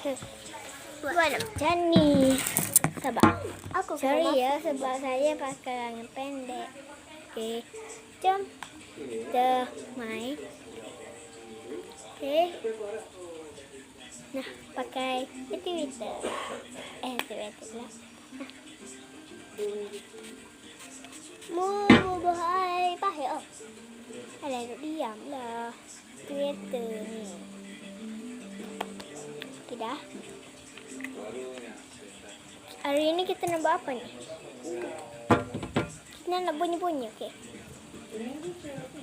Buat macam ni. Sabar. Aku Sorry ya sebab saya pakai lengan pendek. Okay. Jom. Kita main. Okay. Nah, pakai activator. Eh, activator lah. Mu bahai pahit oh. Alah, duduk diam lah. Activator ni. Okay, dah. Hari ni kita nak buat apa ni? Kita nak bunyi-bunyi, okey? Batang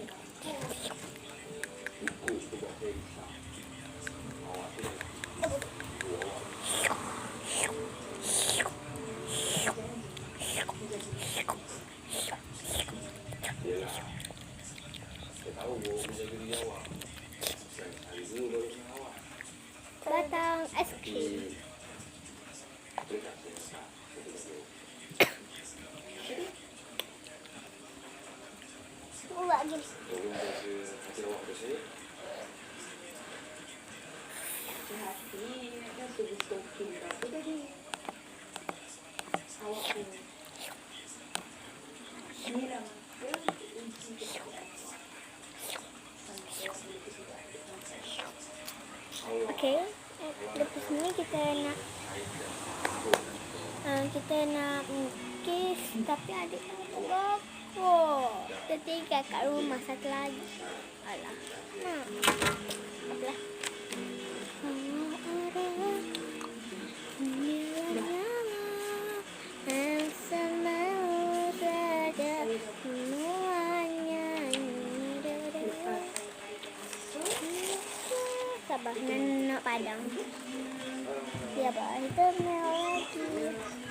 Buat gini. Okey. Eh, Lepas ni kita nak uh, kita nak melukis tapi adik tak apa. Kita tinggal kat rumah satu lagi. Alah. Nah. Apalah. Sabar, nak, padang. Ya, Pak. Kita mel lagi.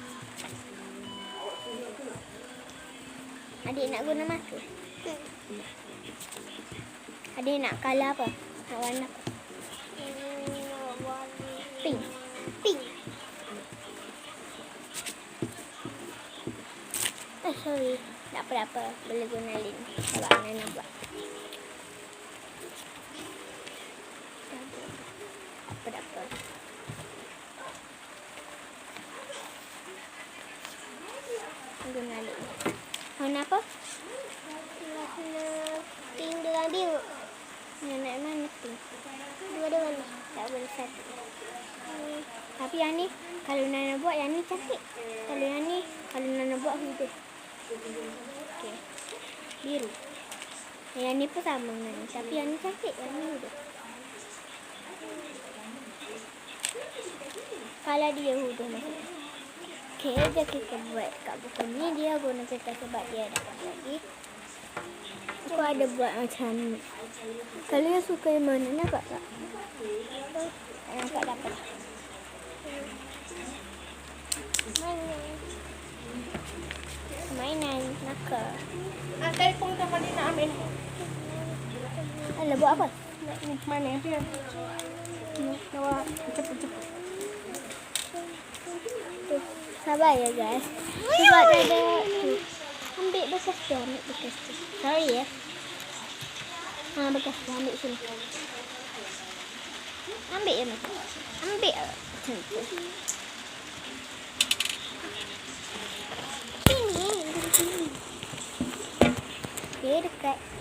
Adik nak guna masa? Adik nak color apa? Nak warna apa? Pink. Pink. Eh, sorry. Tak apa-apa. Boleh guna lin. Sebab Nana buat. Apa-apa. Guna lin. Warna apa? Warna pink dengan biru. Nenek mana pink? Dua-duanya. Hmm. Tapi yang ni, kalau Nana buat yang ni cantik. Kalau yang ni, kalau Nana buat hujan. Okey. Biru. Yang ni pun sama Nana. Tapi yang ni cantik. Yang ni hujan. Kalau dia hujan maksudnya. Okey, dia kita buat kat buku ni. Dia guna kertas sebab dia dapat lagi. Aku ada buat macam ni. Kalian suka yang mana? Nampak tak? Nampak dapat. Mana? Mainan nakal. Ah, telefon tu Fadil nak ambil. Alah buat apa? Nak ni mana yang dia? Ni, Bawa cepat-cepat. Sabar ya guys. Sebab dia ada tu. Ambil bekas tu, ambil bekas tu. Sorry ya. Ha, bekas tu ambil sini. Ambil ya mas. Ambil macam tu. Sini. Sini. Dia dekat. Dekat ni.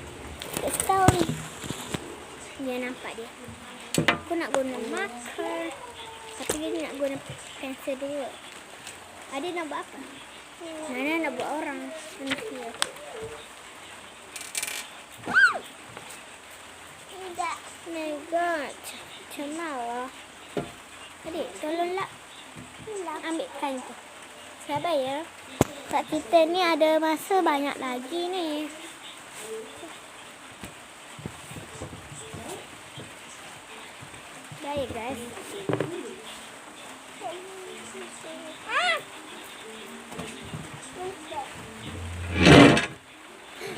Dia nampak dia. Aku nak guna marker. Tapi dia nak guna pensel dulu. Adik nak buat apa? Nana nak buat orang. Manusia. Tidak. My god. Macam mana? Adik, tolonglah. Ambil kain tu. Sabar ya. Kat kita ni ada masa banyak lagi ni. Baik guys. Ah!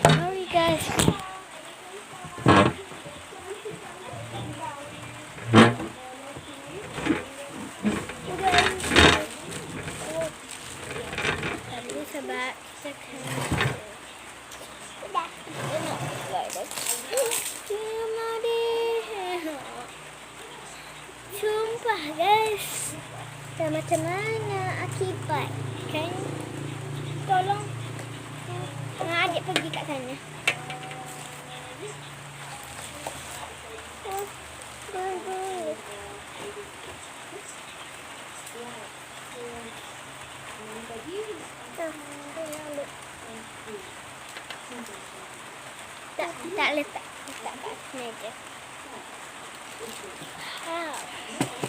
Sorry guys. Tapi sebab kita kena Nampak guys. Dah macam mana akibat kan? Tolong. Ha, adik pergi kat sana. Tak, tak letak. Letak kat atas meja. Ha.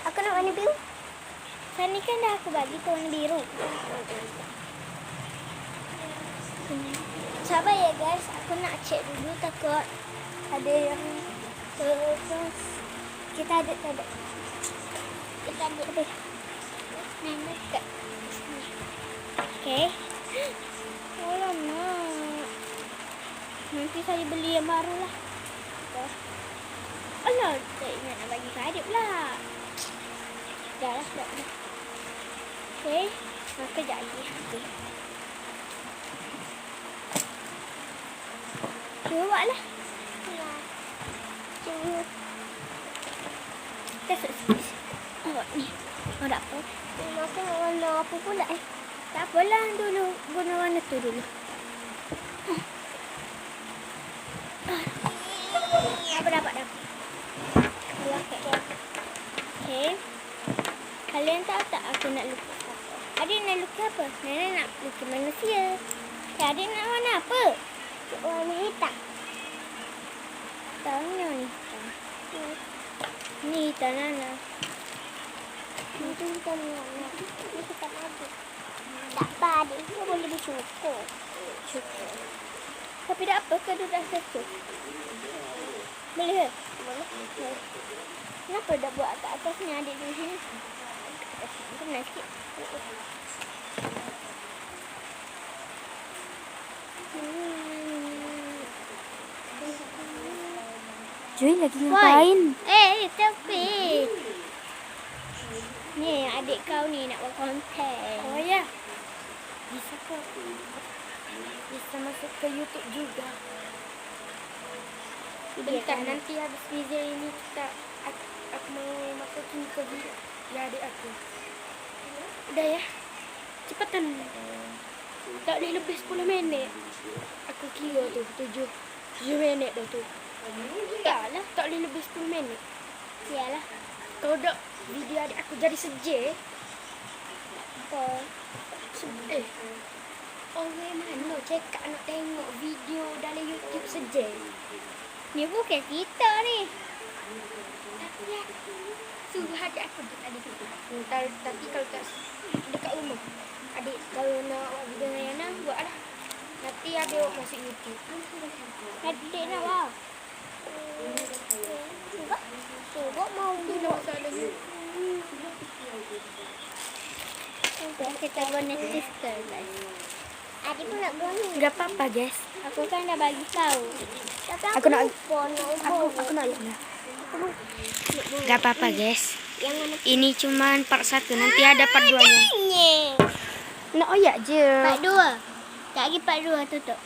Aku nak warna biru. Sana kan dah aku bagi tu warna biru. Sabar ya guys, aku nak cek dulu takut ada yang terus. Kita ada tak ada. Kita ada. Nenek kat. Okay. Oh lama. Nanti saya beli yang baru lah. Alah, tak ingat nak bagi ke adik pula. Dah lah, dah. dah. Okay. Maka kejap lagi. Okay. Cuba buat lah. Ya. Cuma Kita sukses. Oh, ni. Oh, tak apa. masa nak warna apa pula eh? Tak apalah dulu. Guna warna tu dulu. Apa dapat dapat? Dua kek. Okay. Kalian tahu tak aku nak lukis apa? Adik nak lukis apa? Nenek nak lukis manusia. Okay, adik nak warna apa? Warna hitam. Tahunya ni. Hmm. Ni hitam Nana. Itu hitam ni warna. Ini hitam lagi. Tak apa adik. Dia boleh bersyukur. Syukur. Tapi tak apa ke duduk satu? Boleh ke? Boleh. Kenapa dah buat kat atas ni adik duduk sini? Kena sikit. Joy lagi Why? Eh, tapi. Ni adik kau ni nak buat konten. Oh ya. Bisa ke? Bisa masuk ke YouTube juga. Bentar nanti habis video ini kita aku, mau masukin ke video ya adik aku. Udah ya. Cepetan. Tak boleh lebih 10 minit. Aku kira tu 7 7 minit dah tu. Tak lah, tak boleh lebih 10 minit. Yalah. Kalau dah video adik aku jadi sejak Apa? Eh, orang mana cakap nak tengok video dalam YouTube saja? Ni bukan kita ni. Aku suruh adik aku dekat adik tu. Ntar, tapi kalau tak dekat rumah, adik kalau nak buat video dengan Yana, buatlah. Nanti adik buat masuk YouTube. Adik nak buat. Cuba. Cuba mau Tu nak buat kita guna sister. Adik pun nak ni. Gak apa-apa guys. Aku kan dah bagi tahu. Tapi Aku nak- lupa nak Aku, ubah. aku nak. Gak apa-apa guys. Ini cuma part 1, nanti ada part 2 nya. Ni. Nak oyak je. Part dua. Tak lagi part dua tutup.